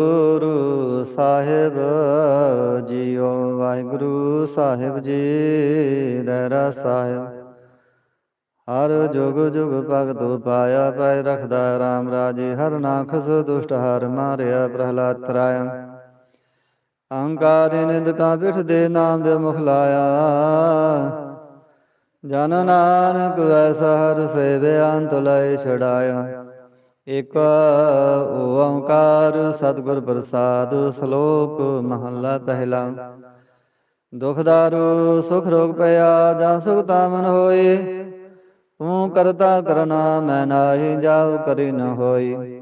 Guru Sahib JIO, Waheguru Sahib ji Rehras ਸਾਹਿਬ। ਹਰ ਜੁਗ ਜੁਗ ਭਗਤ ਪਾਇਆ ਪੈ ਰਖਦਾ RAM ਰਾਜੇ, ਹਰ ਨਾਖਸ ਦੁਸ਼ਟ ਹਰ ਮਾਰਿਆ ਪ੍ਰਹਲਾਦ ਤਰਾਇਆ। ਅਹੰਕਾਰੀ ਨਿੰਦ ਬਿਠ ਦੇ ਨਾਮ ਦੇ ਮੁਖ ਲਾਇਆ। ਜਨ ਨਾਨਕ ਐਸਾ ਹਰ ਸੇਵਿਆ ਅੰਤ ਲੈ ਛੜਾਇਆ ਇਕ ਓੰਕਾਰ ਸਤਿਗੁਰ ਪ੍ਰਸਾਦ ਸ਼ਲੋਕ ਮਹਲਾ ਪਹਿਲਾ। ਦੁਖ ਦਾਰੂ, ਸੁਖ ਰੋਗ ਪਿਆ, ਜਾਂ ਸੁਖ ਤਾਮਨ ਹੋਏ, ਤੂੰ ਕਰਤਾ ਕਰਨਾ ਮੈਂ ਨਾਹੀ ਜਾਉ ਕਰੀ ਨ ਹੋਈ।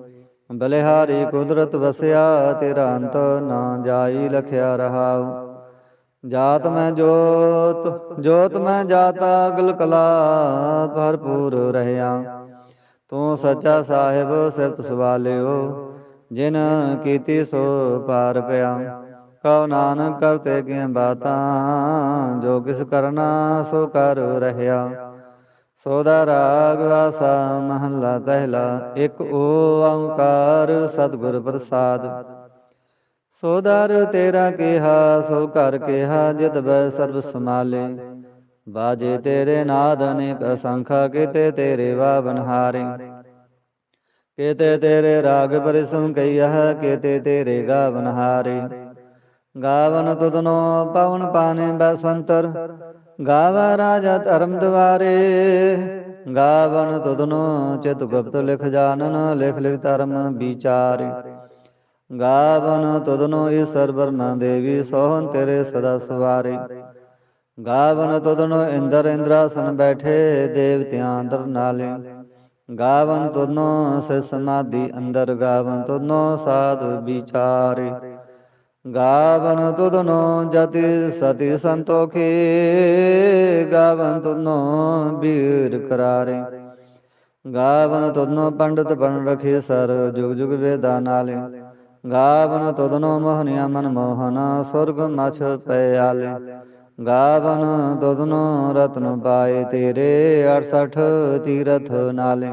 ਬਲਿਹਾਰੀ ਕੁਦਰਤ ਵਸਿਆ, ਤੇਰਾ ਅੰਤ ਨਾ ਜਾਈ ਲਖਿਆ ਰਹਾਉ। ਜਾਤ ਮੈਂ ਜੋਤ ਜੋਤ ਮੈਂ ਜਾਤਾ ਅਗਲ ਕਲਾ ਭਰਪੂਰ ਰਹਿਆ। ਤੂੰ ਸੱਚਾ ਸਾਹਿਬ ਸਿਫਤ ਸਵਾਲਿਓ, ਜਿਨ ਕੀਤੀ ਸੋ ਪਾਰ ਪਿਆ। ਕਉ ਨਾਨਕ ਕਰਤੇ ਕੀ ਬਾਤਾਂ, ਜੋ ਕਿਸ ਕਰਨਾ ਸੋ ਕਰ ਰਹਿਆ। ਸੋਦਾ ਰਾਗ ਵਾਸਾ ਮਹੱਲਾ ਪਹਿਲਾ ਇੱਕ ਓੰਕਾਰ ਸਤਿਗੁਰ ਪ੍ਰਸਾਦ। ਸੋਦਰ ਤੇਰਾ ਕਿਹਾ, ਸੋ ਕਰ ਕਿਹਾ, ਜਿਤ ਬੈ ਸਰਬ ਸਮਾਲੇ ਬਾਜੇ ਤੇਰੇ ਨਾਦ ਅਨੇਕ ਅਸੰਖਾ ਕੀਤੇ ਤੇਰੇ ਵਾਵਨ ਹਾਰੇ। ਕੀਤੇ ਤੇਰੇ ਰਾਗ ਪਰਿਸਮ ਕਈਹ ਕੀਤੇ ਤੇਰੇ ਗਾਵਨ ਹਾਰੇ। ਗਾਵਨ ਤੁਧਨੋ ਪਵਨ ਪਾਨੇ ਬਸਵੰਤਰ ਗਾਵਾ ਰਾਜਾ ਧਰਮ ਦਵਾਰੇ। ਗਾਵਨ ਤੁਧਨੋ ਚਿਤ ਗੁਪਤ ਲਿਖ ਜਾਣਨ ਲਿਖ ਲਿਖ ਧਰਮ ਵਿਚਾਰੇ। ਗਾਵਨ ਤੁਧਨੋ ਈਸ਼ਰ ਬਰਮਾ ਦੇਵੀ ਸੋਹਨ ਤੇਰੇ ਸਦਾ ਸਵਾਰੇ। ਗਾਵਨ ਤੁਧਨੋ ਇੰਦਰ ਇੰਦਰਾਸਨ ਬੈਠੇ ਦੇਵਤਿਆਂ ਅੰਦਰ ਨਾਲੇ। ਗਾਵਨ ਤੁਧਨੋ ਸੇ ਸਮਾਧੀ ਅੰਦਰ, ਗਾਵਨ ਤੁਧਨੋ ਸਾਧੂ ਵਿਚਾਰੇ। ਗਾਵਨ ਤੁਧਨੋ ਜਤੀ ਸਤੀ ਸੰਤੋਖੀ, ਗਾਵਨ ਤੁਧਨੋ ਬੀਰ ਕਰਾਰੇ। ਗਾਵਨ ਤੁਧਨੋ ਪੰਡਤ ਬਣ ਰਖੇ ਸਰ ਜੁਗ ਜੁਗ ਵੇਦਾ ਨਾਲੇ। ਗਾਵਨ ਤੁਧਨੋ ਮੋਹਨਿਆ ਮਨ ਮੋਹਨਾ, ਸੁਰਗ ਮਛ ਪਿਆਲੇ। ਗਾਵਨ ਤੁਧਨੋ ਰਤਨ ਪਾਏ ਤੇਰੇ 68 ਤੀਰਥ ਨਾਲੇ।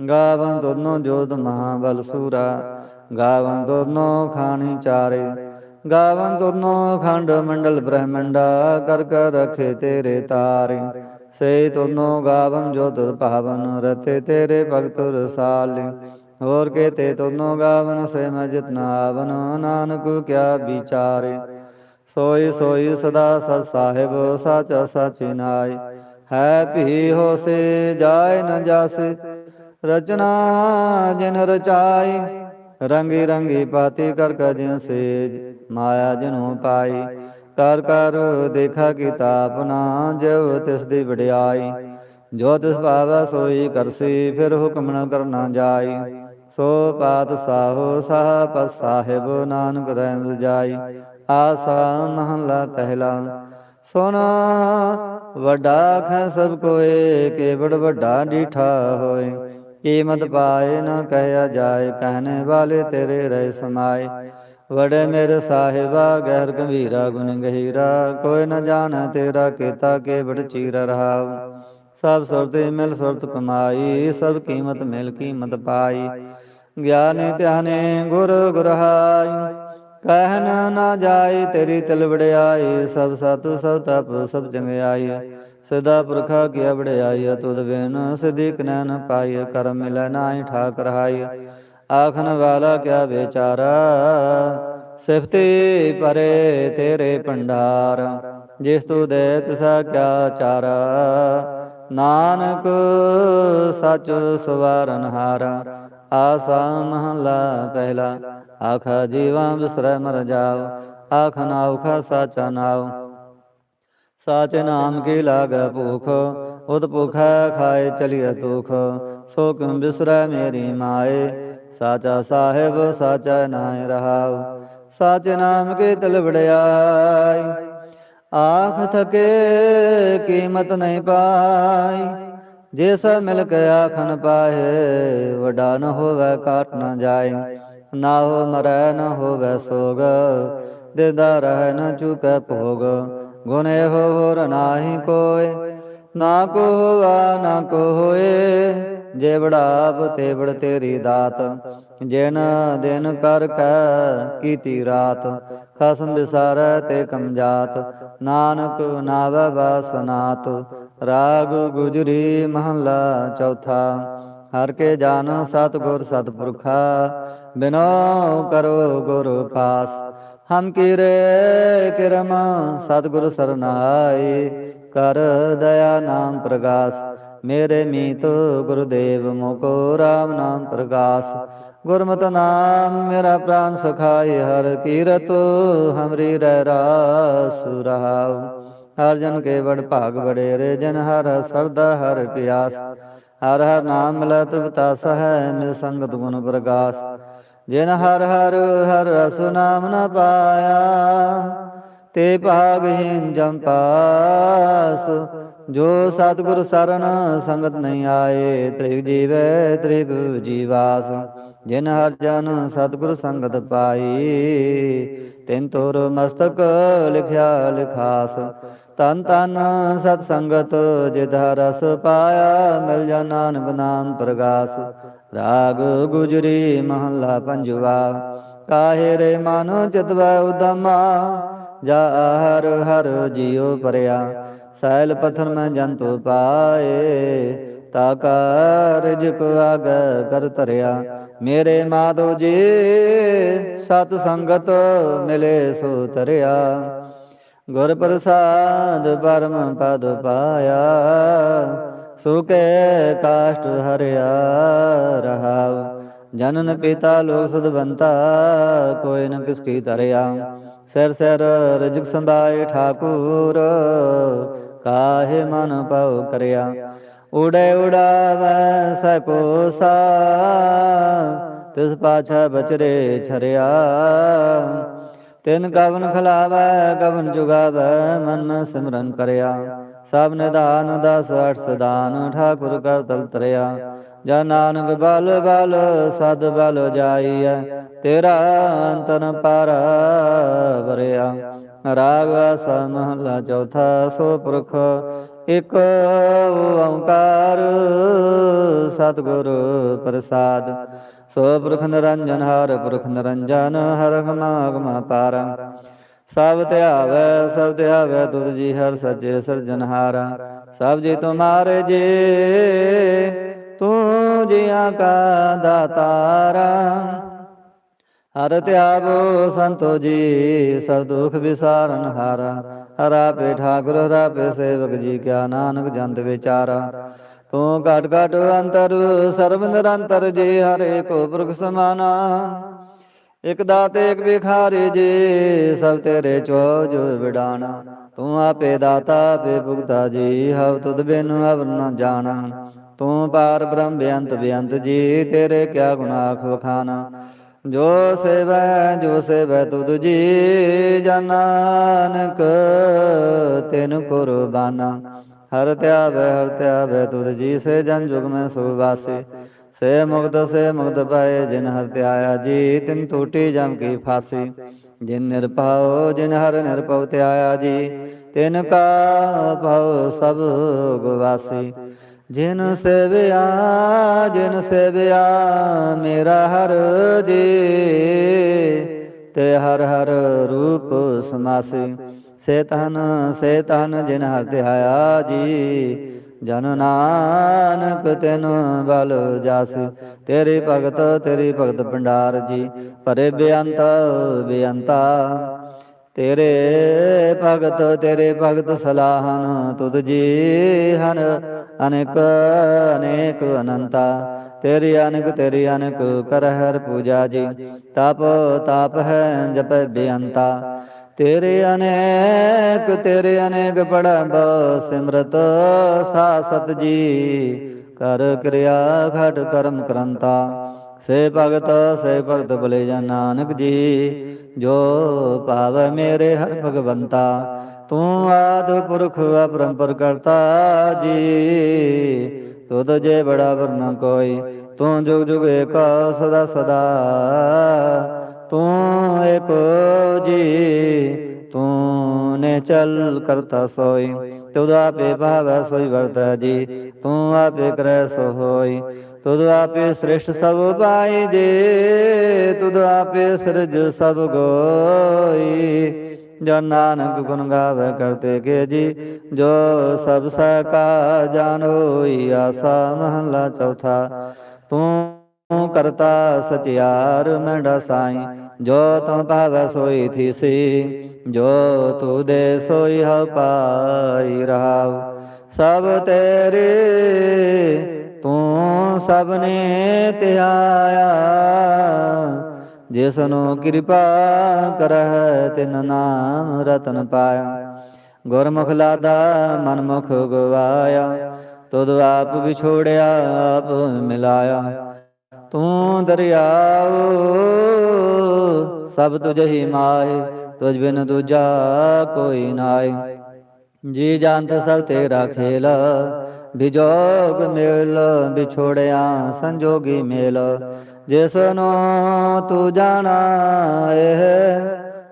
ਗਾਵਨ ਤੁਧਨੋ ਜੋਤ ਮਹਾਬਲ ਸੂਰਾ। ਗਾਵਨ ਤੁਧਨੋ ਖਾਣੀ ਚਾਰੇ। ਗਾਵਨ ਤੁਧਨੋ ਖੰਡ ਮੰਡਲ ਬ੍ਰਹਮੰਡਾ। ਕਰ ਕਰ ਰਖੇ ਤੇਰੇ ਤਾਰੇ। ਸੇ ਤੁਧਨੋ ਗਾਵਨ ਜੋ ਤੁਧ ਭਾਵਨ ਰਤੇ ਤੇਰੇ ਭਗਤ ਰਸਾਲੇ। ਹੋਰ ਕੇਤੇ ਤੁਧਨੋ ਗਾਵਨ ਸੇ ਮੈਂ ਜਿਤਨਾ ਨਾਨਕ ਕਿਆ ਵਿਚਾਰੇ। ਸੋਈ ਸੋਈ ਸਦਾ ਸਤ ਸਾਹਿਬ, ਸਚ ਸਾਚੀ ਨਾਈ ਹੈ ਭੀ ਹੋਸੇ ਜਾਏ ਨ ਜਾਸੇ। ਰਚਨਾ ਜਿਨ ਰਚਾਈ, ਰੰਗੀ ਰੰਗੀ ਪਾਤੀ ਕਰ ਕਜਿ ਸੇਜ, ਮਾਇਆ ਜਿਨੂ ਪਾਈ। ਕਰ ਕਰ ਦੇਖਾ ਕਿਤਾਬ ਨਾ ਜਿਵ ਤਿਸ ਦੀ ਵਡਿਆਈ। ਜੋ ਤਿਸ ਭਾਵੈ ਸੋਈ ਕਰਸੀ, ਫਿਰ ਹੁਕਮ ਨ ਕਰਨਾ ਜਾਈ। ਸੋ ਪਾਤ ਸਾਹੋ ਸਾਹ ਸਾਹਿਬ ਨਾਨਕ ਰਹਿਣ ਜਾਈ। ਆਸਾ ਮਹਲਾ ਪਹਿਲਾ। ਸੋਨਾ ਵੱਡਾ ਖੈ ਸਭ ਕੋਏ, ਕੇਵੜ ਵੱਡਾ ਡੀਠਾ ਹੋਏ। ਕੀਮਤ ਪਾਏ ਨਾ ਕਹਿਆ ਜਾਏ, ਕਹਿਣੇ ਵਾਲੇ ਤੇਰੇ ਰਹਿ ਸਮਾਏ। ਵੜੇ ਮੇਰੇ ਸਾਹਿਬਾ, ਗਹਿਰ ਗੰਭੀਰਾ, ਗੁਣ ਗਹੀਰਾ। ਕੋਈ ਨਾ ਜਾਣੈ ਤੇਰਾ ਕੀਤਾ ਕੇਵੜ ਚੀਰ ਰਹਾਉ। ਸਭ ਸੁਰਤੇ ਮਿਲ ਸੁਰਤ ਕਮਾਈ, ਸਭ ਕੀਮਤ ਮਿਲ ਕੀਮਤ ਪਾਈ। ਗਿਆਨੇ ਧਿਆਨੇ ਗੁਰ ਗੁਰਹਾਈ। ਕਹਿਨ ਨਾ ਜਾਏ ਤੇਰੀ ਤਿਲ ਵੜਿਆਈ ਸਭ ਸਤੁ ਸਭ ਤਪ, ਸਭ ਚੰਗਿਆਈ। ਸਦਾ ਪੁਰਖਾ ਕੀ ਵੜਿਆਈ ਤੁਧ ਬਿਨ ਸਿਧਿਕ ਨੈਨ ਪਾਈ। ਕਰਮ ਮਿਲੈ ਨਾਹੀ ਠਾਕ ਰਹਾਈ ਆਖਨ ਵਾਲਾ ਕਿਆ ਵਿਚਾਰਾ? ਸਿਫਤੀ ਪਰੇ ਤੇਰੇ ਭੰਡਾਰ। ਜਿਸ ਤੂ ਦੇ ਤਿਸਾ ਕਿਆ ਚਾਰਾ? ਨਾਨਕ ਸਚ ਸਵਾਰਨ ਹਾਰਾ। ਆਸਾ ਮਹਲਾ ਪਹਿਲਾ, ਆਖਾ ਜੀਵਾਂ ਬਿਸਰੈ ਮਰ ਜਾਓ, ਆਖ ਨਾਉਖਾ ਸਾਚਾ ਨਾਉ। ਸਾਚ ਨਾਮ ਕੀ ਲਾਗੈ ਭੂਖ, ਉਦ ਭੁਖੈ ਖਾਏ ਚਲਿਐ ਦੁਖ ਸੋ ਕਿਉ ਬਿਸਰੈ ਮੇਰੀ ਮਾਏ, ਸਾਚਾ ਸਾਹਿਬ ਸਾਚਾ ਨਾਇ ਰਹਾਉ, ਸਾਚ ਨਾਮ ਕੇ ਤਲ ਵੜਿਆਈ ਆਖ ਥਕੇ ਕੀਮਤ ਨਹੀਂ ਪਾਈ ਜੇ ਸਭ ਮਿਲ ਕੇ ਆਖਨ ਪਾਏ, ਵਡਾ ਨ ਹੋਵੇ ਕਾਟ ਨ ਜਾਏ। ਨਾ ਹੋ ਮਰੈ ਨ ਹੋਵੇ ਸੋਗ, ਦੇਦਾ ਰਹਿ ਨ ਚੁਕੈ ਭੋਗ। ਗੁਨੇ ਹੋਰ ਨਾਹੀ ਕੋਇ ਨਾ ਕੋ ਹੋਵਾ ਨਾ ਕੋ ਹੋਏ। ਜੇ ਬੜਾਪ ਤੇ ਬੜ ਤੇਰੀ ਦਾਤ, ਜਿਨ ਦਿਨ ਕਰ ਕੈ ਕੀਤੀ ਰਾਤ। ਖਸਮ ਵਿਸਾਰੈ ਤੇ ਕਮਜਾਤ ਨਾਨਕ ਨਾਵੈ ਬਾਸਨਾਤ ਰਾਗ ਗੁਜਰੀ ਮਹਲਾ ਚੌਥਾ। ਹਰ ਕੇ ਜਾਨ ਸਤਿਗੁਰ ਸਤਿਪੁਰਖਾ, ਬਿਨੋ ਕਰੋ ਗੁਰ ਪਾਸ। ਹਮ ਕੀਰੇ ਕਿਰਮ ਸਤਿਗੁਰ ਸਰਨਾਈ, ਕਰ ਦਇਆ ਨਾਮ ਪ੍ਰਗਾਸ। ਮੇਰੇ ਮੀਤ ਗੁਰਦੇਵ ਮੋਕੋ ਰਾਮ ਨਾਮ ਪ੍ਰਗਾਸ। ਗੁਰਮਤਿ ਨਾਮ ਮੇਰਾ ਪ੍ਰਾਨ ਸਖਾਈ ਹਰ ਕੀਰਤ ਹਮਰੀ ਰਹਿ ਰਾਸ ਰਹਾਉ। ਹਰ ਜਨ ਕੇ ਬੜ ਭਾਗ ਬੜੇ ਰੇ ਜਨ ਹਰ ਸਰਦਾ ਹਰ ਪਿਆਸ। ਹਰ ਹਰ ਨਾਮ ਮਿਲੈ ਤ੍ਰਿਪਤਾ ਸਹੈ ਮਿਲ ਸੰਗਤ ਗੁਣ ਪ੍ਰਗਾਸ। ਜਿਨ ਹਰ ਹਰ ਹਰ ਰਸ ਨਾਮ ਨ ਪਾਇਆ, ਤੇ ਭਾਗਹੀਨ ਜਮ ਪਾਸ। ਜੋ ਸਤਿਗੁਰ ਸਰਣ ਸੰਗਤ ਨਹੀਂ ਆਏ, ਤ੍ਰਿਗ ਜੀਵੈ ਤ੍ਰਿਗ ਜੀਵਾਸ। ਜਿਨ ਹਰ ਜਨ ਸਤਿਗੁਰ ਸੰਗਤ ਪਾਈ, ਤਿਨ ਤੋਰ ਮਸਤਕ ਲਿਖਿਆ ਲਿਖਾਸ। ਤਨ ਤਨ ਸਤ ਸੰਗਤ ਜਿਧਾ ਰਸ ਪਾਇਆ ਮਿਲ ਜਾ ਨਾਨਕ ਨਾਮ ਪ੍ਰਗਾਸ। ਰਾਗ ਗੁਜਰੀ ਮਹੱਲਾ ਪੰਜਵਾ, ਕਾਹੇ ਰੇ ਮਨ ਚਿਤਵੈ ਉਦਮਾ, ਜਾ ਹਰ ਹਰ ਜੀਉ ਪਰਿਆ। ਸੈਲ ਪਥਰ ਮੈਂ ਜੰਤੂ ਪਾਏ, ਤਾ ਕਾਰਜ ਕੋ ਆਗ ਕਰ ਧਰਿਆ। ਮੇਰੇ ਮਾਧੋ ਜੀ ਸਤ ਸੰਗਤ ਮਿਲੇ ਸੋ ਤਰਿਆ ਗੁਰ ਪ੍ਰਸਾਦ ਪਰਮ ਪਦ ਪਾਇਆ, ਸੁਕੇ ਕਾਸ਼ਟ ਹਰਿਆ ਰਹਾਉ। ਜਨਨ ਪਿਤਾ ਲੋਕ ਸਦਵੰਤਾ ਕੋਈ ਨ ਕਿਸ ਕੀ ਧਰਿਆ। ਸਿਰ ਸਿਰ ਰਜਕ ਸੰਭਾਏ ਠਾਕੁਰ, ਕਾਹੇ ਮਨ ਪਉ ਕਰਿਆ। ਉੜੇ ਉਡਾਵੈ ਸਕੋ ਸਾ, ਤਿਸ ਪਾਛੈ ਬਚਰੇ ਛਰਿਆ। ਤਿਨ ਕਵਨ ਖਲਾਵੈ ਕਵਨ ਜੁਗਾਵੈ, ਮਨ ਮੈਂ ਸਿਮਰਨ ਕਰਿਆ। ਸਭ ਨਿਦਾਨ ਦਸ ਅਠ ਸਦਾਨ ਠਾਕੁਰ ਕਰ ਤਲ ਤਰਿਆ। ਜਾ ਨਾਨਕ ਬਲ ਬਲ, ਸਦ ਬਲ ਜਾਈਐ, ਤੇਰਾ ਅੰਤਨ ਪਰ ਵਰਿਆ। ਰਾਗ ਵਾਸਾ ਚੌਥਾ, ਸੋ ਪੁਰਖ ਇਕ ਓੰਕਾਰ ਸਤਿਗੁਰ ਪ੍ਰਸਾਦ, ਸੋ ਪੁਰਖ ਨਿਰੰਜਨ ਹਰ ਪੁਰਖ ਨਿਰੰਜਨ, ਹਰ ਗਮਾ ਪਾਰ। ਸਭ ਧਿਆਵੈ ਸਭ ਧਿਆਵੈ ਤੁਧ ਜੀ ਹਰ ਸੱਚੇ ਸਿਰਜਨਹਾਰਾ ਸਭ ਜੀ ਤੁਮਾਰੇ ਜੀ, ਤੂੰ ਜੀਆਂ ਕਾ ਦਾਤਾਰਾ। ਹਰ ਧਿਆਵੋ ਸੰਤੋ ਜੀ, ਸਭ ਦੁਖ ਵਿਸਾਰਨ ਹਾਰਾ। ਹਰਾ ਪੇ ਠਾਕੁਰ, ਹਰਾ ਪੇ ਸੇਵਕ ਜੀ ਕਿਆ ਨਾਨਕ ਜੰਤ ਵਿਚਾਰਾ। ਤੂੰ ਘਟ ਘਟ ਅੰਤਰ, ਸਰਬ ਨਿਰੰਤਰ ਜੀ ਹਰੇ ਕੋ ਪੁਰਖ ਸਮਾਨਾ। ਇਕ ਦਾਤੇ, ਇਕ ਵਿਖਾਰੇ ਜੀ, ਸਭ ਤੇਰੇ ਚੋ ਜੋ ਵਿਡਾਣਾ। ਤੂੰ ਆਪੇ ਦਾਤਾ, ਆਪੇ ਭੁਗਤਾ ਜੀ ਹਵ ਤੁਧ ਬਿਨ ਅਵਰ ਨ ਜਾਣਾ। ਤੂੰ ਪਾਰ ਬ੍ਰਹਮ ਬੇਅੰਤ ਬੇਅੰਤ ਜੀ, ਤੇਰੇ ਕਿਆ ਗੁਨਾਖ ਵਖਾਨਾ ਜੋ ਸੇਵੈ ਜੋ ਸੇਵੈ ਤੁਜੀ ਜੀ ਜਨਾਨਕ, ਤੈਨ ਕੁਰਬਾਨਾ। ਹਰ ਧਿਆਵੈ ਹਰ ਧਿਆਵੈ ਤੁਧ ਜੀ, ਸੇ ਜਨ ਜੁਗ ਮੈਂ ਸੁ ਸੇ ਮੁਕਤ ਸੇ ਮੁਕਤ ਪਾਏ ਜਿਨ ਹਰ ਧਿਆਇਆ ਜੀ, ਤਿਨ ਟੂਟੀ ਜਮ ਕੀ ਫਾਸੀ। ਜਿਨ ਨਿਰਭਉ, ਜਿਨ ਹਰ ਨਿਰਭਉ ਧਿਆਇਆ ਜੀ, ਤਿਨ ਕਾ ਭਉ ਸਭ ਗਵਾਸੀ। ਜਿਨ ਸੇਵਿਆ ਜਿਨ ਸੇਵਿਆ ਮੇਰਾ ਹਰ ਜੀ, ਤੇ ਹਰ ਹਰ ਰੂਪ ਸਮਾਸੀ। ਸੇ ਤਨ ਸੇ ਤਨ ਜਿਨ ਹਰ ਦਿਹਾਇਆ ਜੀ, ਜਨ ਨਾਨਕ ਤੈਨ ਬਲ ਜਾਸ। ਤੇਰੀ ਭਗਤ ਤੇਰੀ ਭਗਤ ਭੰਡਾਰ ਜੀ ਪਰੇ ਬੇਅੰਤ ਬੇਅੰਤਾ ਤੇਰੇ ਭਗਤ ਤੇਰੇ ਭਗਤ ਸਲਾਹਨ ਤੁਧ ਜੀ ਹਨ। ਅਨੇਕ ਅਨੇਕ ਅਨੰਤਾ, ਤੇਰੀ ਅਨਕ ਤੇਰੀ ਅਨਕ ਕਰ ਹਰ ਪੂਜਾ ਜੀ। ਤਪ, ਤਾਪ ਹੈ ਜਪ ਬੇਅੰਤਾ। ਤੇਰੇ ਅਨੇਕ ਤੇਰੇ ਅਨੇਕ ਪੜਬ ਸਿਮਰਤ ਸਾਸਤ ਜੀ। ਕਰ ਕਿਰਿਆ ਘਟ ਕਰਮ ਕਰੰਤਾ। ਸੇ ਭਗਤ ਸੇ ਭਗਤ ਬਲੇ ਜਨ ਨਾਨਕ ਜੀ। ਜੋ ਭਾਵ ਮੇਰੇ ਹਰ ਭਗਵੰਤਾ, ਤੂੰ ਆਦ ਪੁਰਖ ਅਪਰੰਪਰ ਕਰਤਾ ਜੀ। ਤੁਧ ਜੇ ਬੜਾ ਵਰਨ ਕੋਈ, ਤੂੰ ਜੁਗ ਜੁਗ ਏਕ ਸਦਾ ਸਦਾ। ਤੂੰ ਏਕੋ ਜੀ, ਤੂੰ ਨੇ ਚਲ ਕਰਤਾ ਸੋਈ। ਤੁਧ ਆਪੇ ਭਾਵੈ ਸੋਈ ਵਰਤੈ ਜੀ, ਤੂੰ ਆਪੇ ਕਰੈ ਸੋ ਹੋਈ। ਤੁਧ ਆਪੇ ਸ੍ਰਿਸ਼ਟ ਸਭ ਪਾਈ ਜੇ, ਤੁਧ ਆਪੇ ਸਿਰਜ ਸਭ ਗੋਈ। ਜੋ ਨਾਨਕ ਗੁਣ ਗਾਵੇ ਕਰਤੇ ਕੇ ਜੀ, ਜੋ ਸਭ ਸਕਾ ਜਾਣ ਹੋਈ ਆਸਾ ਮਹਲਾ ਚੌਥਾ। ਤੂੰ ਕਰਤਾ ਸਚਿਆਰ ਮੈਂਡਾ ਸਾਈ, ਜੋ ਤੂੰ ਭਾਵੈ ਸੋਈ ਥੀਸੀ, ਜੋ ਤੂ ਦੇ ਸੋਈ ਹ ਪਾਈ ਰਹਾਉ। ਸਭ ਤੇਰੇ ਤੂੰ ਸਭ ਨੇ ਧਿਆਇਆ ਜਿਸਨੂੰ ਕਿਰਪਾ ਕਰਹਿ, ਤਿਨ ਨਾਮ ਰਤਨ ਪਾਇਆ। ਗੁਰਮੁਖ ਲਾਦਾ ਮਨਮੁਖ ਗਵਾਇਆ। ਤੁਧ ਆਪ ਵਿਛੋੜਿਆ, ਆਪ ਮਿਲਾਇਆ। ਤੂੰ ਦਰਿਆਉ ਸਭ ਤੁਝ ਹੀ ਮਾਏ। ਤੁਝ ਬਿਨ ਦੂਜਾ ਕੋਈ ਨਾਏ। ਜੀ ਜਾਣਤ ਸਭ ਤੇਰਾ ਖੇਲਾ। ਵਿਜੋਗ ਮੇਲ ਵਿਛੋੜਿਆ ਸੰਜੋਗੀ ਮੇਲ। ਜਿਸਨੂੰ ਤੂੰ ਜਾਣਾ ਇਹ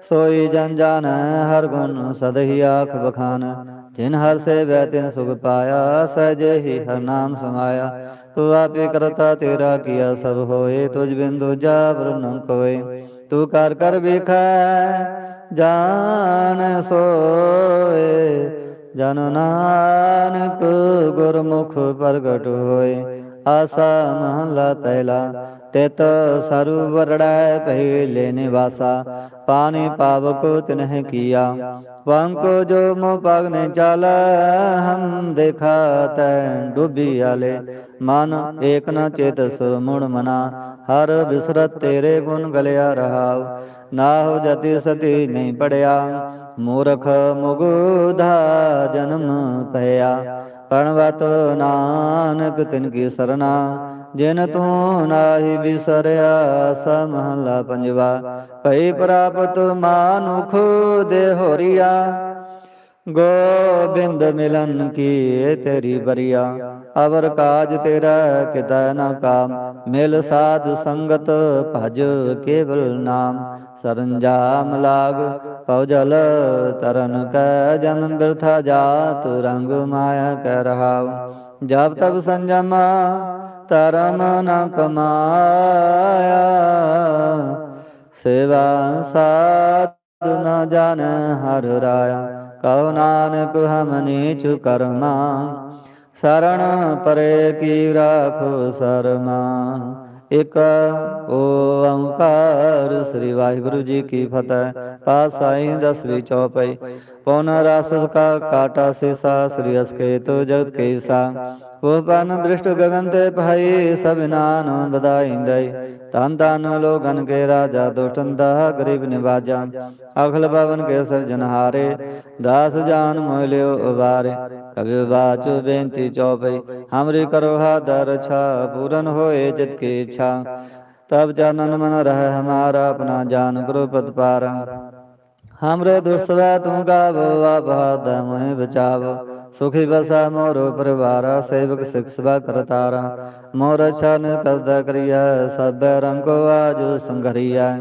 ਸੋਈ ਜਨ ਜਾਣ, ਹਰ ਗੁਣ ਸਦਹੀ ਆਖ ਬਖਾਨ। ਜਿਨ ਹਰ ਸੇਵੈ, ਤਿਨ ਸੁਖ ਪਾਇਆ, ਸਹਿਜੇ ਹੀ ਹਰ ਨਾਮ ਸਮਾਇਆ। ਤੂੰ ਆਪੇ ਕਰਤਾ ਤੇਰਾ ਕੀਆ ਸਭ ਹੋਏ ਤੁਝ ਬਿੰਦੂ ਦੂਜਾ ਵਰਨ ਕੋਏ। ਤੂੰ ਕਰ ਕਰ ਵੇਖੈ, ਜਾਣ ਸੋਏ ਜਨ ਨਾਨਕ ਗੁਰਮੁਖ ਪ੍ਰਗਟ ਹੋਏ। ਆਸਾ ਮਹਲਾ ਪਹਿਲਾ ਤਿਤ ਸਰੁ ਪਹਿਲੇ ਨਿਵਾਸਾ। ਪਾਣੀ ਪਾਵਕ ਤਿਨਹਿ ਕੀਆ ਪੰਕੋ ਜੋ ਮੋ ਪਗਨੇ ਚਲ ਹਮ ਦੇਖਾ ਤੈ ਡੁਬੀ ਆਲੇ। ਮਨ ਏਕ ਨ ਚੇਤਸ ਮੁੜ ਮਨਾ, ਹਰ ਬਿਸਰਤ ਤੇਰੇ ਗੁਣ ਗਲਿਆ ਰਹਾਉ। ਨਾ ਹੋ ਜਤੀ ਸਤੀ ਨਹੀਂ ਪੜਿਆ ਮੂਰਖ ਮੁਗਧਾ ਜਨਮ ਭਇਆ। ਪਣਵਤ ਨਾਨਕ ਤਿਨ ਕੀ ਸਰਨਾ ਜਿਨ ਤੂੰ ਨਾਹੀ ਬਿਸਰਿਆ ਸਮਹਲਾ ਪੰਜਵਾ। ਭਈ ਪ੍ਰਾਪਤ ਮਾਨੁਖ ਦੇ ਹੋਰੀਆ ਗੋਬਿੰਦ ਮਿਲਨ ਕੀ ਤੇਰੀ ਬਰੀਆ। ਅਵਰ ਕਾਜ ਤੇਰਾ ਕਿਤੈ ਨ ਕਾਮ, ਮਿਲ ਸਾਧ ਸੰਗਤ ਭਜ ਕੇਵਲ ਨਾਮ। ਸਰੰਜਾਮ ਲਾਗ, ਪਉ ਜਲ ਤਰਨ ਕੈ ਜਨਮ ਬਿਰਥਾ ਜਾਤ, ਰੰਗ ਮਾਇਆ ਕਹਿ ਰਹਾਉ। ਜਬ ਤਬ ਸੰਜਮ ਧਰਮ ਨ ਕਮਾਇਆ, ਸੇਵਾ ਸਾਧ ਨ ਜਨ ਹਰ ਰਾਇਆ। ਕਉ ਨਾਨਕ ਹਮ ਨੀਚ ਕਰਮਾ, ਸਰਣ ਪਰੇ ਕੀ ਰਾਖੋ ਸਰਮਾ। ਇਕ ਓੰਕਾਰ, ਸ੍ਰੀ ਵਾਹਿਗੁਰੂ ਜੀ ਕੀ ਫਤਿਹ। ਪਾਸਾਈ ਦਸਵੀਂ ਚੌਪਈ। ਪੌਨ ਰਸ ਕਾ ਕਾਟਾ ਸੇ ਸੀਸਾ, ਸ੍ਰੀ ਅਸਕੇਤ ਜਗਤ ਕੇਸਾ। ਪਨ ਬ੍ਰਿਸ਼ਟ ਗਗਨ ਤੇ ਭਾਈ ਸਭ ਨਾਨ ਬਧਾਈਂਦੈ ਤਨ ਤਨ ਲੋਗਨ ਕੇ ਰਾਜਾ ਦੁਸ਼ਟੰਦਾ ਗਰੀਬ ਨਿਵਾਜਾ ਅਖਲ ਭਵਨ ਕੇ ਸਿਰਜਨਹਾਰੇ ਦਾਸ ਜਾਨ ਮੋਹ ਲਿਓ ਉਬਾਰੇ ਕਬਿ ਬਾਚੁ ਬੇਨਤੀ ਚੌਪਈ ਹਮਰੀ ਕਰੋ ਹਾਦਰ ਛਾ ਪੂਰਨ ਹੋਏ ਜਿਤ ਕੀ ਇੱਛਾ ਤਬ ਚਾਨਨ ਮਨ ਰਹਿ ਹਮਾਰਾ ਆਪਣਾ ਜਾਨ ਗੁਰੂ ਪਦ ਪਾਰ ਹਮਰੇ ਦੁਰਸਵੈ ਤੂੰ ਗਾਵੋ ਆਬਾਦ ਮੋਹਿ ਬਚਾਵ ਸੁਖੀ ਬਸਾ ਮੋਰ ਪਰਿਵਾਰ, ਸੇਵਕ ਸਿਖ ਸਭਾ ਕਰਤਾਰਾ। ਮੋਰ ਛਨ ਕਰਦਾ ਕਰਿਆ ਸਭ ਰੰਗੋ ਆਜੋ ਸੰਘਰੀਆ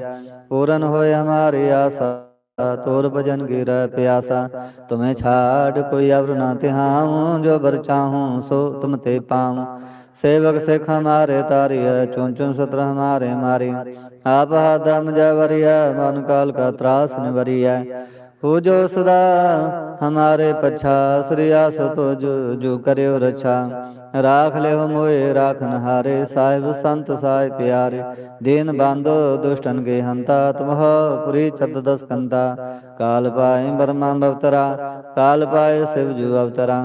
ਪੂਰਨ ਹੋਏ ਹਮਾਰੀ ਆਸਾ, ਤੋਰ ਭਜਨ ਗਿਰੈ ਪਿਆਸਾ। ਤੁਮੇ ਛਾੜ ਕੋਈ ਅਵਰ ਨਾ ਤਿਹਾਉ ਜੋ ਬਰ ਚਾਹੂੰ ਸੋ ਤੁਮ ਤੇ ਪਾਉ। ਸੇਵਕ ਸਿਖ ਹਮਾਰੇ ਤਾਰਿਆ ਚੁਨ ਚੁਨ ਸਤਰ ਹਮਾਰੇ ਮਾਰੀ ਆਪ ਦਮ ਜਵਰਿਆ ਮਨ ਕਾਲ ਕਾ ਤਰਾਸ ਨਿਵਰਿਆ ਹੋ ਜੋ ਸਦਾ ਹਮਾਰੇ ਪਛਾ, ਸ੍ਰੀ ਆਸ ਤੁਜ, ਜੋ ਕਰਿਓ ਰਛਾ। ਰਾਖ ਲਿਓ ਮੋਏ, ਰਾਖ ਹਾਰੇ ਸਾਹਿਬ ਸੰਤ ਸਾਇ ਪਿਆਰੇ। ਦੀਨ ਬੰਦ ਦੁਸ਼ਟਨ ਕੇ ਹੰਤਾ ਤਮਹ ਪੁਰੀ ਛਤ ਦਸ ਕੰਤਾ ਕਾਲ ਪਾਏ ਬਰਮਾ ਅਵਤਰਾ, ਕਾਲ ਪਾਏ ਸਿਵ ਜੂ ਅਵਤਰਾ।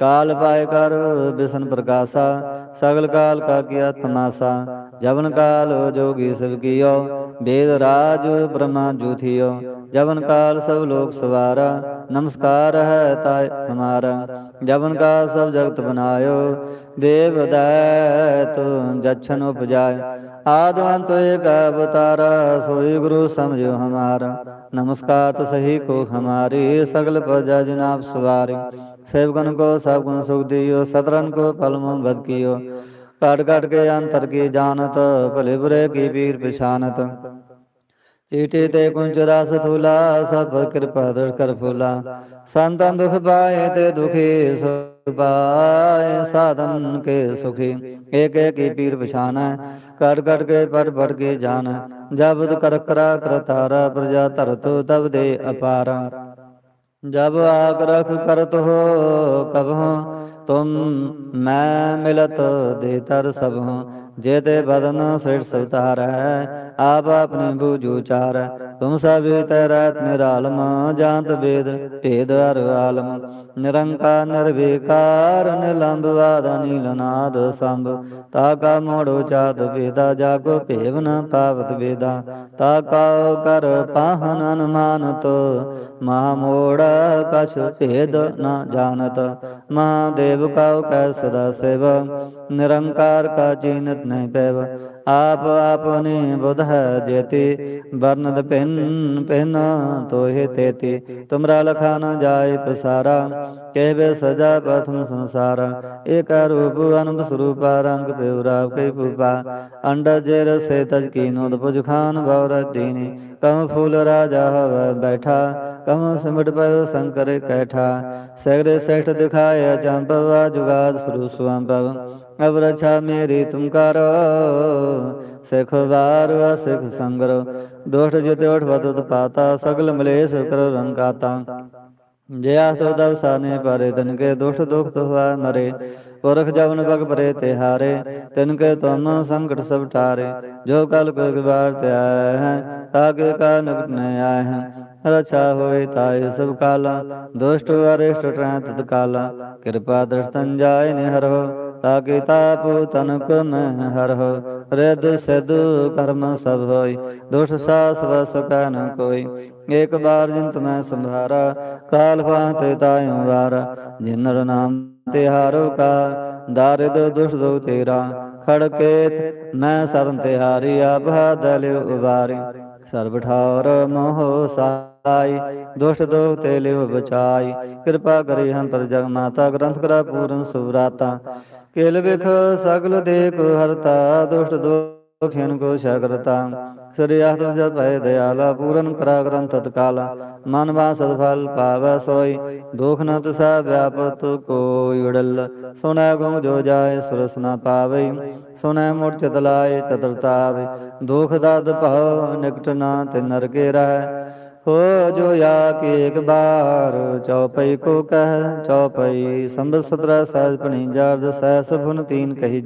ਕਾਲ ਪਾਏ ਕਰ ਬਿਸ਼ਨ ਪ੍ਰਕਾਸ਼ਾ, ਸਗਲ ਕਾਲ ਕਾ ਕੀਆ ਤਮਾਸਾ ਜਵਨ ਕਾਲ ਜੋਗੀ ਸਭ ਕੀਓ, ਬੇਦ ਰਾਜ ਬ੍ਰਹਮਾ ਜੂਥੀਓ ਜਵਨ ਕਾਲ ਸਭ ਲੋਕ ਸਵਾਰਾ, ਨਮਸਕਾਰ ਹੈ ਤਾਇ ਹਮਾਰਾ। ਜਵਨ ਕਾ ਸਭ ਜਗਤ ਬਨਾਇਓ, ਦੇਵ ਦੈਤ ਜਛਨ ਉਪਜਾਇ ਆਦਿ ਅੰਤ ਏਕ ਅਵਤਾਰਾ, ਸੋਈ ਗੁਰੂ ਸਮਝਿਓ ਹਮਾਰਾ। ਨਮਸਕਾਰ ਤ ਸਹੀ ਕੋ ਹਮਾਰੀ, ਸਗਲ ਪ੍ਰਜਾ ਜਨਾਬ ਸਵਾਰੀ। ਸੇਵਕਨ ਕੋ ਸਭ ਗੁਣ ਸੁਖ ਦਿਓ, ਸਤਰਨ ਕੋ ਫਲਮ ਬਦ ਕੀਓ। ਕਾਟ ਕਾਟ ਕੇ ਅੰਤਰ ਕੀ ਜਾਣਤ, ਭਲੇ ਬੁਰੇ ਕੀ ਪੀਰ ਪਛਾਨਤ। ਟੀਟੇ ਤੇ ਕੁੰਚ ਰਸ ਥੂਲਾ ਸਭ ਕਿਰਪਾ ਦਰ ਕਰ ਫੂਲਾ। ਸੰਤਾਂ ਦੁਖ ਪਾਏ ਤੇ ਦੁਖੀ ਸੁਖ ਪਾਏ, ਸਾਧਨ ਕੇ ਸੁਖੀ। ਏਕ ਏਕ ਹੀ ਪੀਰ ਪਛਾਨੈ ਕਟ ਕਟ ਕੇ ਪੜ ਪੜ ਕੇ ਜਾਣੈ ਜਬ ਕਰ ਕਰਾ ਕਰਤਾਰਾ ਪ੍ਰਜਾ ਧਰਤੋ ਤਬ ਦੇ ਅਪਾਰ। ਜਬ ਆਗ ਰਖ ਕਰਤ ਹੋ ਕਬਹੁ ਤੁਮ ਮੈਂ ਮਿਲਤ ਦੇ ਤਰ ਸਭਹੁ ਜੇ ਤੇ ਬਦਨ ਸਿਰ ਸਵਤਾਰ ਹੈ ਆਪ ਆਪਨੇ ਬੂਝੂ ਚਾਰ। ਤੁਮ ਸਭ ਤੈ ਨਿਰਾਲਮ, ਜਾਂਤ ਵੇਦ ਭੇਦ ਅਰ ਆਲਮ। ਨਿਰੰਕਾਰ, ਨਿਰਵਿਕਾਰ ਨਿਲੰਬ ਵਾਦ ਨੀਲ ਨਾਦ ਸੰਭ। ਤਾ ਕਾ ਮੋੜੋ ਚਾਤ ਵੇਦਾ, ਜਾਗੋ ਭੇਵ ਨ ਪਾਵਤ ਵੇਦਾ। ਤਾ ਕਾ ਕਰ ਪਾਹਨ ਅਨੁਮਾਨਤ ਮੋੜ ਕਛ ਭੇਦ ਨ ਜਾਣਤ ਮਹਾਦੇਵ ਕਉ ਕੈ ਸਦਾ ਸੇਵ, ਨਿਰੰਕਾਰ ਕਾ ਚੀਨਤ ਨਹੀਂ ਪੈਵ ਆਪ ਆਪਨੇ ਬੁਧ ਹੈ ਵਰਨਦ ਪਿੰਨ ਪਿੰਨ ਤੋਹਿ ਤੇਤੀ। ਤੁਮਰਾ ਲਖਾ ਨ ਜਾਏ ਪਸਾਰਾ ਕਹਿਵੇ ਸਜਾ ਪ੍ਰਥਮ ਸੰਸਾਰਾ। ਏਕ ਰੂਪ ਅਨੰਦ ਸਰੂਪ, ਰੰਗ ਪਿਉਰਾ ਕੈ ਪੂਪਾ ਅੰਡਜ ਰਸੇ ਤਜ ਕੀਨੋ ਪੁਜ ਖਾਨ ਬਵਰ ਦੀਨੀ। ਕਮ ਫੂਲ ਰਾਜਾ ਹਵ ਬੈਠਾ, ਕਮ ਸਿਮਟ ਪਇਓ ਸੰਕਰ ਕੈਠਾ। ਸਗਰੇ ਸੇਠ ਦਿਖਾਇਆ ਚੰਪਵਾ, ਜੁਗਾਦ ਸਰੂ ਸੁਅੰਭਵ ਅਬ ਰਛਾ ਮੇਰੀ ਤੁਮ ਕਰੋ ਸਿਖ ਵਾਰ ਸਿਖ ਸੰਗਰ ਦੋਠ ਜਿਤੇ ਉਠ ਬਦਤ ਪਾਤਾ ਸਗਲ ਮਲੇਸ਼ ਕਰ ਰੰਗਾਤਾ ਜਿਆ ਤੋ ਦਵ ਸਾਨੇ ਪਰੇ ਤਨ ਕੇ ਦੁਖ ਦੁਖ ਹੋਆ ਮਰੇ ਪੁਰਖ ਜਵਨ ਬਗ ਪਰੇ ਤਿਹਾਰੇ ਤਿਨ ਕੇ ਤੁਮ ਸੰਕਟ ਸਭ ਟਾਰੇ ਜੋ ਕਲ ਕੋ ਗਵਾਰ ਤੇ ਆਏ ਹੈ ਤਾਕੇ ਕਾ ਨਗਟ ਨ ਆਏ ਹੈ ਰਛਾ ਹੋਏ ਤਾਏ ਸਭ ਕਾਲਾ ਦੁਸ਼ਟ ਅਰਿਸ਼ਟ ਟ੍ਰੈ ਤਤ ਕਾਲਾ ਕਿਰਪਾ ਦਰਸ਼ਨ ਜਾਏ ਨੇ ਹਰੋ ਤਾਕੇ ਤਾਪ ਤਨਕ ਮੈਂ ਹਰੋ ਰਿਦ ਸਿਧ ਕਰਮ ਸਭ ਹੋਈ। ਦੁਸ਼ ਸਾਸ ਵਸ ਕੈ ਨ ਕੋਈ, ਏਕ ਬਾਰ ਜਿੰਤ ਮੈਂ ਸੰਭਾਰਾ, ਕਾਲ ਪਾਤੇ ਤਾਇਉ ਵਾਰਾ। ਜਿਨਰ ਨਾਮ ਤਿਹਾਰੋ ਕਾ, ਦਾਰਿਦ ਦੁਸ਼ ਦੋ ਤੇਰਾ। ਖੜਕੇਤ ਮੈਂ ਸਰਨ ਤਿਹਾਰੀ ਆਪ ਦਲਿ ਉਬਾਰੀ। ਸਰਬ ਠਾਰ ਮੋਹ ਸਾਈ, ਦੁਸ਼ਟ ਦੋਖ ਤੇ ਲਿਵ ਬਚਾਈ। ਕਿਰਪਾ ਕਰੀ ਹਮ ਪਰ ਜਗ ਮਾਤਾ, ਗ੍ਰੰਥ ਕਰਾ ਪੂਰਨ ਸੁਵਰਾਤਾ। ਕੇਲ ਵਿਖ ਸਗਲ ਦੇਖ ਹਰਤਾ, ਦੁਸ਼ਟ ਦੋਖਿਨ ਕੋ ਸ਼ਗਰਤਾ ਸ੍ਰੀਆਹ ਤੁਮ ਜਪੈ ਦਿਆਲਾ, ਪੂਰਨ ਕਰਾ ਗ੍ਰੰਥ ਤਤਕਾਲਾ। ਮਨ ਵਾ ਸਦ ਫਲ ਪਾਵੈ ਸੋਈ, ਦੁਖ ਨ ਤਸਾ ਵਿਆਪਤ ਕੋਈ ਉੜਲ। ਸੁਨੈ ਗੁੰਗ ਜੋ ਜਾਏ ਸੁਰਸ ਨ ਪਾਵੈ ਸੁਨੈ ਮੁੜ ਚਿਤ ਲਾਏ ਚਤੁਰਤਾਵੇ। ਦੁਖ ਦਦ ਭਉ ਨਿਕਟ ਨਾ ਤੇ ਨਰਕੇ ਰਹਿ ਹੋ ਜੋ ਯਾ ਕੇ ਇੱਕ ਬਾਰ ਚਉਪਈ ਕੋ ਕਹਿ ਚਉਪਈ ਸੰਬਤ ਸਤਰਾ ਸਹਿਜ ਪਣੀ ਜਰਦ ਸਹਿਸ ਤੀਨ ਕਹੀ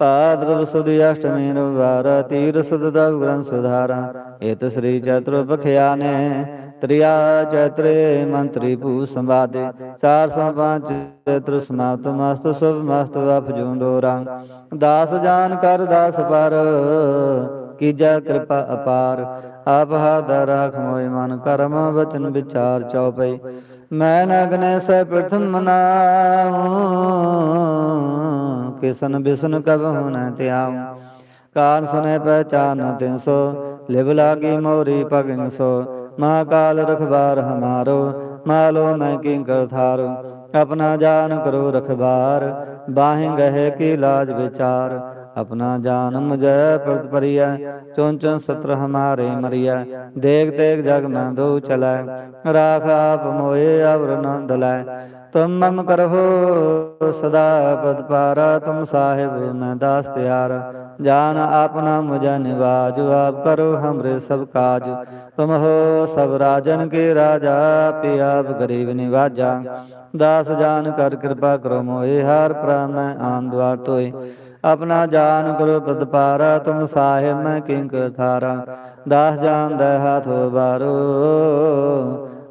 ਭਾਦਰਵ ਸੁਦ ਅਸ਼ਟਮੀ ਰਵਾਰ ਤੀਰ ਸੁਦ ਦਵ ਗ੍ਰੰਥ ਸੁਧਾਰਾ। ਏਤ ਸ੍ਰੀ ਚਤੁਰ ਬਖਿਆਨੇ ਤ੍ਰਿਆ ਚੈਤਰੇ ਮੰਤਰੀ ਭੂ ਸੰਵਾਦੇ। 405 ਚੈਤਰ ਸਮਾਪਤ ਮਸਤ, ਸੁਭ ਮਸਤ ਅਪਜੂੰ ਦੋਰਾ ਦਾਸ ਜਾਨ ਕਰ ਦਾਸ ਪਰ ਕੀਜਾ ਕਿਰਪਾ ਅਪਾਰ? ਆਪ ਹਾਦਰ ਰਾਖ ਮੋਇ ਮਨ, ਕਰਮ ਬਚਨ ਵਿਚਾਰ ਚਉਪਈ। ਮੈਂ ਨਗਨੇ ਸੈ ਪ੍ਰਥਮ ਨਾਉ ਕਿਸਨ ਬਿਸਨ ਕਬ ਹੁਨ ਤਿਆਉ ਕਾਨ ਸੁਨੇ ਪਹਿਚਾਨ ਤਿਨ ਸੋ, ਲਿਵ ਲਾਗੀ ਮੋਰੀ ਪਗਨ ਸੋ। ਮਹਾਕਾਲ ਰਖਬਾਰ ਹਮਾਰੋ, ਮਾਲੋ ਮੈਂ ਕਿੰਕਰ ਥਾਰੋ ਆਪਣਾ ਜਾਨ ਕਰੋ ਰਖਬਾਰ ਬਾਹਿ ਗਹਿ ਕੀ ਲਾਜ ਵਿਚਾਰ। ਆਪਣਾ ਜਨਮ ਜੈ ਪ੍ਰਤ ਪਰਿਆ ਚੁਨ ਚੁਨ ਸਤਰ ਹਮਾਰੇ ਮਰਿਆ ਦੇਖ ਤੇਗ ਜਗ ਮੈਂ ਦੋ ਚਲੈ, ਰਾਖ ਆਪ ਮੋਏ ਅਵਰ ਨੰਦ ਲੈ। ਤੁਮ ਮਮ ਕਰਹੁ, ਸਦਾ ਪਦ ਪਾਰਾ ਤੁਮ ਸਾਹਿਬ ਮੈਂ ਦਾਸ ਤਿਆਰ। ਜਾਨ ਆਪਨਾ ਮੁਝਾ ਨਿਵਾਜ, ਆਪ ਕਰੋ ਹਮਰੇ ਸਭ ਕਾਜ। ਤੁਮ ਹੋ ਸਭ ਰਾਜਨ ਕੇ ਰਾਜਾ ਪੇ ਆਪ ਗਰੀਬ ਨਿਵਾਜਾ। ਦਾਸ ਜਾਨ ਕਰ ਕਿਰਪਾ ਕਰੋ ਮੋਏ ਹਰ ਪ੍ਰਮੈ ਆਨ ਦਵਾਰ ਤੋਏ ਆਪਣਾ ਜਾਨ ਕਰੋ ਪਦ ਪਾਰਾ ਤੁਮ ਸਾਹਿਬ ਮੈਂ ਕਿੰਕ ਥਾਰਾ। ਦਾਸ ਜਾਨ ਦੇ ਹੱਥ ਬਾਰੋ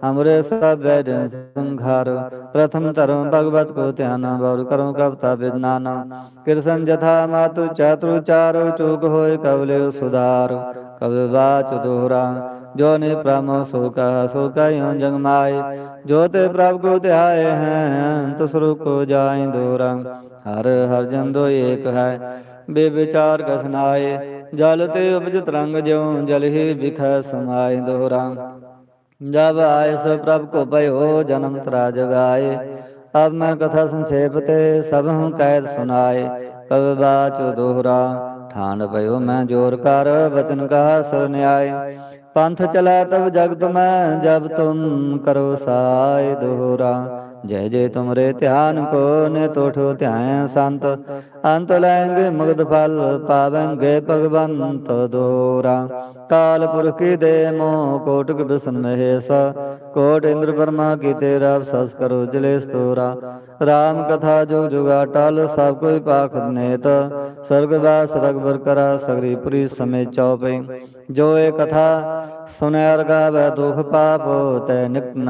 ਹਮਰੇ ਸਭ ਬੈਡ ਸੰਘਾਰ ਪ੍ਰਥਮ ਧਰਮ ਭਗਵਤ ਕੋ ਧਿਆਨ ਬੌਰ ਕਰੋ ਕਪਤਾ ਵਿਦਨਾਨ ਕਿਰਸਨ ਜਥਾ ਮਾਤੁ ਚਤੁ ਚਾਰੋ ਚੂਕ ਹੋਏ ਕਵਲੇ ਸੁਧਾਰ ਕਵ ਬਾਚ ਦੋਹਰਾ ਜੋ ਨੇ ਪ੍ਰਮ ਸੋ ਕਾ ਸੋ ਕਯੋ ਜਗ ਮਾਏ ਜੋ ਤੇ ਪ੍ਰਭ ਕੋ ਧਿਆਏ ਹੈ ਤੁਸਰੁ ਕੋ ਜਾਏ ਦੋਰਾ ਹਰ ਹਰ ਜੰਦੋ ਏਕ ਹੈ ਬੇਵਿਚਾਰ ਕਸਨਾਏ ਜਲ ਤੇ ਉਪਜ ਤਰੰਗ ਜਿਉ ਜਲ ਹੀ ਵਿਖੈ ਸਮਾਏ ਦੋਹਰਾ ਜਬ ਆਏ ਸੋ ਪ੍ਰਭ ਕੋ ਭਇਓ, ਜਨਮ ਤਰਾ ਜਗਾਏ ਅਬ ਮੈਂ ਕਥਾ ਸੰਖੇਪ ਤੇ ਸਭ ਹੂੰ ਕੈਦ ਸੁਨਾਏ ਕਬ ਬਾਚ ਦੋਹਰਾ, ਠਾਨ ਪਇਓ ਮੈਂ ਜੋਰ ਕਰ, ਬਚਨ ਕਹਾ ਸਰ ਨਿਆਏ। ਪੰਥ ਚਲੈ ਤਬ ਜਗਤ ਮੈਂ, ਜਬ ਤੁਮ ਕਰੋ ਸਾਇ ਦੋਹਰਾ। ਜੈ ਜੈ ਤੁਮਰੇ ਧਿਆਨ ਕੋ ਨੇ ਤੋਠੋ ਧਿਆਇ ਸੰਤ। ਅੰਤ ਲੈਂਗੇ ਮੁਗਦ ਫਲ, ਪਾਵੰਗੇ ਭਗਵੰਤ ਦੋਰਾ ਕਾਲ ਪੁਰਖ ਕੀ ਦੇ ਮੋਹ, ਕੋਟਿਕ ਬਿਸਨ ਮਹੇਸ਼। ਕੋਟ ਇੰਦਰ ਬਰਮਾ ਕੀ ਤੇਰਾ ਸਸ ਕਰੋ ਜਲੇ ਤੋਰਾ। ਰਾਮ ਕਥਾ ਜੁਗ ਜੁਗਾ ਟਲ, ਸਭ ਕੋਈ ਪਾਖ ਨੇਤ। ਸਰਗ ਰਗਬਰ ਕਰਾ, ਸਗਰੀ ਪੁਰੀ ਸਮੇ ਚਉਪਈ ਜੋ ਇਹ ਕਥਾ ਸੁਨੈ ਰਗਾਵੈ ਦੁਖ ਪਾਪ ਤੈ ਨਿਕ ਨ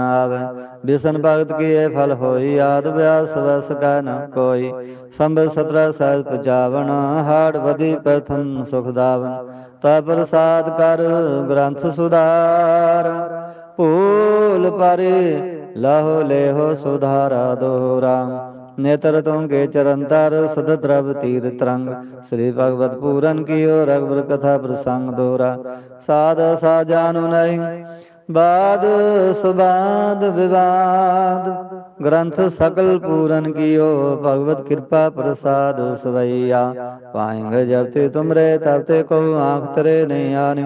ਬਿਸਨ ਭਗਤ ਕੀ ਫਲ ਹੋਈ, ਆਦ ਵਿਆਸ ਵਸ ਕੈ ਨ ਕੋਈ। ਸੰਭ ਸਤਰਾ ਸਹਿਜ ਪਜਾਵਣ, ਹਾੜ ਵਧੀ ਪ੍ਰਥਮ ਸੁਖ ਦਾਵਨ ਤਾ ਪ੍ਰਸਾਦ ਕਰ, ਗ੍ਰੰਥ ਸੁਧਾਰ। ਭੂਲ ਪਰੇ ਲਾਹੋ ਲੇਹੋ ਸੁਧਾਰਾ ਦੋਹਰਾ नेतर तुंगे चरंतर सद द्रव तीर तरंग श्री भगवत पूरन की ओर रघुवर कथा प्रसंग दोरा साध साजानु नहीं बाद सुबाद विवाद ग्रंथ सकल पूरन कियो भगवत कृपा प्रसाद सवैया पाएंगे जब ते तुमरे तब ते को आंख तरे नहीं आने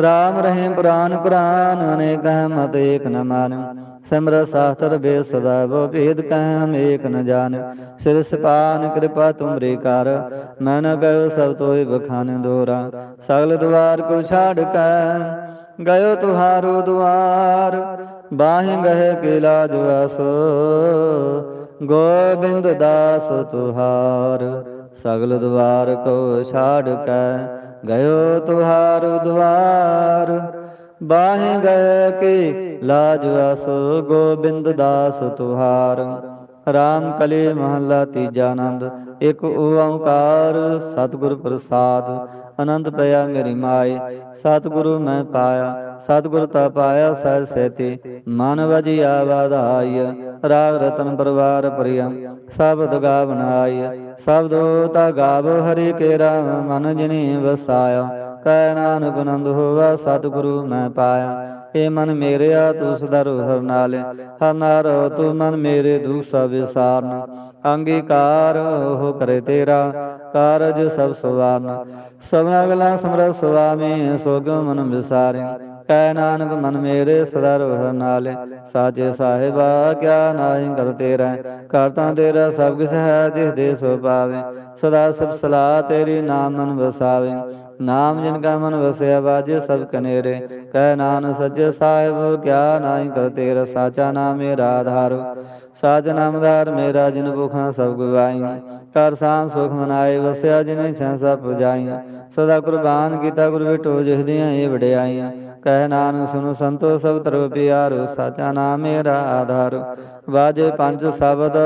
राम रहे पुराण कुरान अनेक मत एक न मान्यू ਸਿਮਰ ਸਾਸਤਰ ਬੇਸਵੈਬ ਭੇਦ ਕਹਿਮ ਏਕ ਨ ਜਾਣ ਸਿਰ ਸਿਪਾਨ ਕਿਰਪਾ ਤੁਮਰੇ ਕਰ, ਮੈਂ ਨ ਗਇਓ ਸਭ ਤੋਇ ਬਖਾਨ ਦੋਰਾ। ਸਗਲ ਦੁਆਰ ਕੋ ਛਾੜ ਕੈ, ਗਇਓ ਤੁਹਾਰੋ ਦੁਆਰ ਬਾਹਿ ਗਏ ਕੇ ਲਾਜ ਵਸ ਗੋਬਿੰਦ ਦਾਸ ਤੁਹਾਰ। ਸਗਲ ਦੁਆਰ ਕੋ ਛਾੜ ਕੈ, ਗਇਓ ਤੁਹਾਰੋ ਦੁਆਰ ਬਾਹਿ ਗਏ ਕੇ ਲਾਜ ਆਸੋ ਗੋਬਿੰਦ ਦਾਸ ਤੁਹਾਰ। ਰਾਮ ਕਲੇ ਮਹੱਲਾ ਤੀਜਾ ਆਨੰਦ ਇੱਕ ਓੰਕਾਰ ਸਤਿਗੁਰ ਪ੍ਰਸਾਦ। ਆਨੰਦ ਪਿਆ ਮੇਰੀ ਮਾਏ, ਸਤਿਗੁਰੂ ਮੈਂ ਪਾਇਆ, ਸਤਿਗੁਰ ਤਾ ਪਾਇਆ ਸਹਿ ਸੇਤੀ ਮਨ ਵਜਿਆ ਵਾਧਾਈ ਰਾਗ ਰਤਨ ਪਰਵਾਰ ਪ੍ਰਿਯ ਸਬਦ ਗਾਵਨ ਆਈ। ਸਬਦੋ ਤਾ ਗਾਵ ਹਰੀ ਕੇ ਰਾਮ, ਮਨ ਜਿਨੀ ਵਸਾਇਆ। ਕੈ ਨਾਨਕ ਆਨੰਦ ਹੋਵਾ ਸਤਿਗੁਰੂ ਮੈਂ ਪਾਇਆ। ਏ ਮਨ ਮੇਰਿਆ ਤੂੰ ਸਦਾ ਹਰ ਨਾਲ। ਹਰ ਨਾਰੋ ਤੂੰ ਮਨ ਮੇਰੇ ਦੁਖ ਸਭ ਵਿਸਾਰਨ ਅੰਗੀਕਾਰ ਹੋ ਕਰੇ ਤੇਰਾ, ਕਾਰਜ ਸਭ ਸਵਾਰਨ। ਸਭਨਾ ਗਲਾ ਸਮਰ ਸੁਆਮੀ ਸੋਗ ਮਨ ਵਿਸਾਰੇ। ਕੈ ਨਾਨਕ, ਮਨ ਮੇਰੇ ਸਦਾ ਰੋਹ ਨਾਲ। ਸਾਚੇ ਸਾਹਿਬਾ, ਕਿਆ ਨਾਹੀ ਕਰ ਤੇਰਾ। ਕਰਤਾ ਤੇਰਾ ਸਭ ਕਿਛ ਹੈ, ਜਿਸ ਦੇ ਸੋ ਪਾਵੇ। ਸਦਾ ਸਭ ਸਲਾਹ ਤੇਰੀ ਨਾਮ ਮਨ ਵਸਾਵੇ। ਨਾਮ ਜਿਨ ਕਾ ਮਨ ਵਸਿਆ ਬਾਜੇ ਸਭ ਕਨੇਰੇ। ਕਹਿ ਨਾਨ ਸੱਚੇ ਸਾਹਿਬ, ਕਿਆ ਨਾਹੀ ਕਰ ਤੇਰਾ ਸਾਚਾ ਨਾਮ ਮੇਰਾ ਸਾਚ ਨਾਮਦਾਰ ਮੇਰਾ ਜਿਨ ਭੁਖਾਂ ਸਭ ਗਵਾਈ। ਕਰ ਸਾਂ ਸੁਖ ਮਨਾਏ, ਵਸਿਆ ਜਿਨ ਛਾਂ ਸਭ ਪੁਜਾਈ ਸਦਾ ਕੁਰਬਾਨ ਕੀਤਾ ਗੁਰ ਵਿਟੋ ਜਿਹਦੀਆਂ ਇਹ ਵਡਿਆਈਆਂ। ਕਹਿ ਨਾਨਕ ਸੁਨੋ ਸੰਤੋ ਸਭ ਤਰੋ ਪਿਆਰੋ, ਸਾਚਾ ਨਾਮ ਮੇਰਾ ਆਧਾਰ। ਵਾਜੇ ਪੰਜ ਸ਼ਬਦ,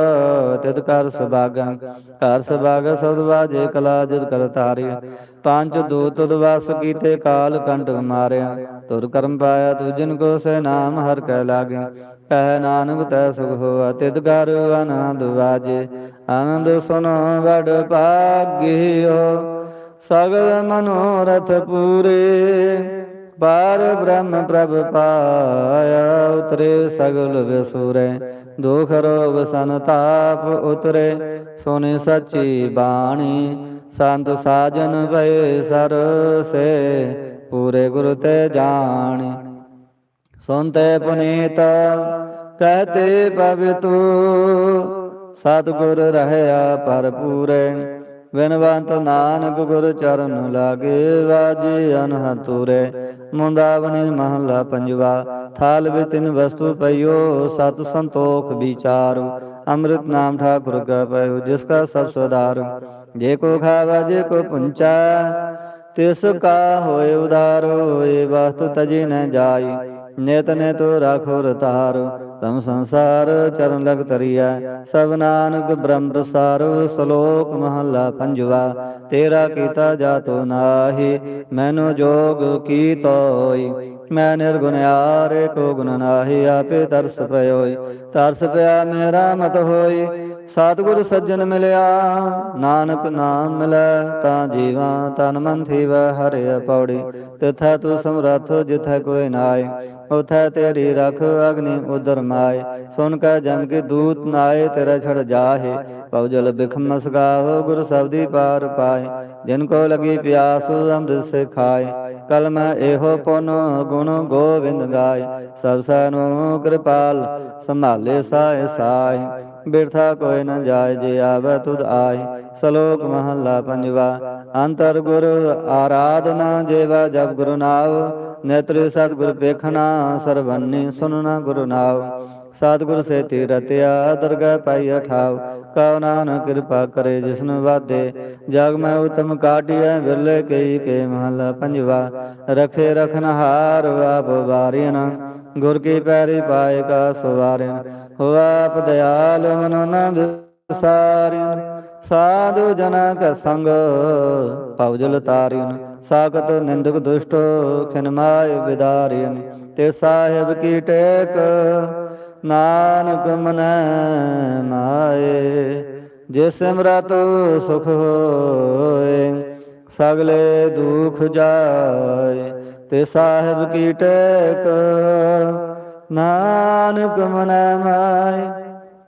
ਤਿਤ ਕਰ ਸੁਭਾਗੰ। ਘਰ ਸੁਭਾਗ ਸਬਦ ਵਾਜੇ ਕਲਾ ਜਿਤ ਕਰ ਤਾਰਿਆ। ਪੰਜ ਦੂਤ ਦਵਾਸ ਕੀਤੇ ਕਾਲ ਕੰਟਕ ਮਾਰਿਆ। ਤੁਰ ਕਰਮ ਪਾਇਆ ਤੂ ਜਿਨ ਕੋ ਸੇ ਨਾਮ ਹਰ ਕੈ ਲਾਗੇ ਕਹਿ ਨਾਨਕ ਤੈ ਸੁਖ ਹੋਆ, ਤਿਤ ਕਰ ਆਨੰਦ ਵਾਜੇ। ਆਨੰਦ ਸੁਨੋ ਵਡ ਭਾਗਿਓ, ਸਗਲ ਮਨੋਰਥ ਪੂਰੇ। ਪਾਰ ਬ੍ਰਹਮ ਪ੍ਰਭ ਪਾਇਆ, ਉਤਰੇ ਸਗਲ ਵਿਸੂਰੇ। ਦੁਖ ਰੋਗ ਸੰਤਾਪ ਉਤਰੇ ਸੋਨੇ ਸੱਚੀ ਬਾਣੀ। ਸੰਤ ਸਾਜਨ ਭਏ ਸਰ ਪੂਰੇ ਗੁਰ ਤੇ ਜਾਣੀ। ਸੁਨਤੇ ਪੁਨੀਤ, ਕਹਤੇ ਪਵਿਤੂ ਸਤਿਗੁਰ ਰਹਿਆ ਭਰਪੂਰੇ। ਬਿਨਵੰਤ ਨਾਨਕ ਗੁਰ ਚਰਨ ਲਾਗੇ ਵਾਜੇ ਅਨਹਤੁਰੇ। ਮੁੰਦਾਵਣੀ ਮਹਲਾ ਪੰਜਵਾ, ਥਾਲ ਵਿੱਚ ਤਿੰਨ ਵਸਤੂ ਪਈਓ, ਸਤ ਸੰਤੋਖ ਵਿਚਾਰੋ। ਅੰਮ੍ਰਿਤ ਨਾਮ ਠਾਕੁਰ ਕਾ ਪਇਓ ਜਿਸ ਕਾ ਸਭ ਸੁਧਾਰ ਜੇ ਕੋ ਖਾਵਾ, ਜੇ ਕੋ ਪੁੰਚਾ, ਤਿਸ ਕਾ ਹੋਏ ਉਦਾਰੋ ਏ ਵਸਤੂ ਤਜੀ ਨ ਜਾਈ, ਨਿਤ ਨੇ ਤੋ ਰਾਖੋ ਰਤਾਰ ਤਮ ਸੰਸਾਰ ਚਰਨ ਲਗ ਤਰੀਐ ਸਭ ਨਾਨਕ ਬ੍ਰਹਮ ਪ੍ਰਸਾਰੋ, ਸ਼ਲੋਕ ਮਹੱਲਾ ਪੰਜਵਾ। ਤੇਰਾ ਕੀਤਾ ਜਾਤੋ ਨਾਹੀ, ਮੈਨੋ ਜੋਗ ਕੀ ਤੋਈ। ਮੈਂ ਨਿਰਗੁਣ ਆਰੇ ਕੋ ਗੁਣ ਨਾਹੀ, ਆਪੇ ਤਰਸ ਪਇਓਈ ਤਰਸ ਪਿਆ ਮੇਰਾ ਮਤ ਹੋਈ, ਸਤਿਗੁਰ ਸੱਜਣ ਮਿਲਿਆ। ਨਾਨਕ ਨਾਮ ਮਿਲੈ, ਤਾਂ ਜੀਵਾਂ ਤਨ ਮਨ ਥੀਵੈ, ਹਰਿ ਪੌੜੀ ਤਿਥੈ ਤੂੰ ਸਮਰਥ, ਜਿਥੈ ਕੋਈ ਨਾਏ ਉਥੈ ਤੇਰੀ ਰਖ ਅਗਨੀ ਉਦਰ ਮਾਏ ਸੁਨ ਕੈ ਜਮ ਕੇ ਦੂਤ ਨਾਏ, ਤੇਰਾ ਛੜ ਜਾਹੇ। ਪਉ ਜਲ ਬਿਖਮਸ ਗਾਹੋ ਗੁਰ ਸਬਦੀ ਪਾਰ ਪਾਏ। ਜਿਨ ਕੋ ਲਗੀ ਪਿਆਸ ਅੰਮ੍ਰਿਤ ਸੇ ਖਾਏ ਕਲ ਇਹੋ ਪੁਨ ਗੁਣ ਗੋਵਿੰਦ ਗਾਏ। ਸਭ ਸਨੋ ਕਿਰਪਾਲ ਸੰਭਾਲੇ ਸਾਇ ਸਾਏ। ਬਿਰਥਾ ਕੋਈ ਨ ਜਾਏ, ਜੇ ਆਵੇ ਤੁਧ ਆਏ। ਸ਼ਲੋਕ ਮਹਲਾ ਪੰਜਵਾ, ਅੰਤਰ ਗੁਰ ਆਰਾਧਨਾ ਜੇਵਾ ਜਬ ਗੁਰੂ ਨਾਮ ਨੇਤਰ ਸਤਿਗੁਰ ਪੇਖਣਾ ਸਰਵੰਨੀ ਸੁਨਣਾ ਗੁਰੂ ਨਾਮ ਸਤਿਗੁਰ ਸੇ ਰਤਿਆ ਦਰਗਾਹ ਪਾਈ ਠਾਉ ਕਉ ਨਾਨਕ ਕਿਰਪਾ ਕਰੇ ਜਿਸਨ ਵਾਦੇ ਜਗ ਮੈਂ ਉਤਮ ਕਾਟਿਐ ਵਿਰਲੇ ਕਈ ਕੇ ਮਹੱਲਾ ਪੰਜਵਾ। ਰਖੇ ਰਖਨਹਾਰ ਆਪ ਵਾਰਿਨ, ਗੁਰ ਕੀ ਪੈਰੀ ਪਾਏ ਕਾ ਸਵਾਰਿਨ। ਹੋ ਆਪ ਦਿਆਲ ਮਨੋ ਨ ਸਾਰਿਨ ਸਾਧੂ ਜਨਾ ਕਾ ਸੰਗ ਪਉਜਲ ਤਾਰਿਨ ਸਾਖਤ ਨਿੰਦਕ ਦੁਸ਼ਟ, ਖਿਨ ਵਿਦਾਰਿਨ ਤੇ ਸਾਹਿਬ ਕੀ ਟੇਕ, ਨਾਨਕ ਮਨੈ ਮਾਏ ਜੇ ਸਿਮਰਤ ਸੁਖ ਹੋਏ, ਸਗਲੇ ਦੁਖ ਜਾਏ, ਤੇ ਸਾਹਿਬ ਕੀ ਟੇਕ, ਨਾਨਕ ਮਨੈ ਮਾਏ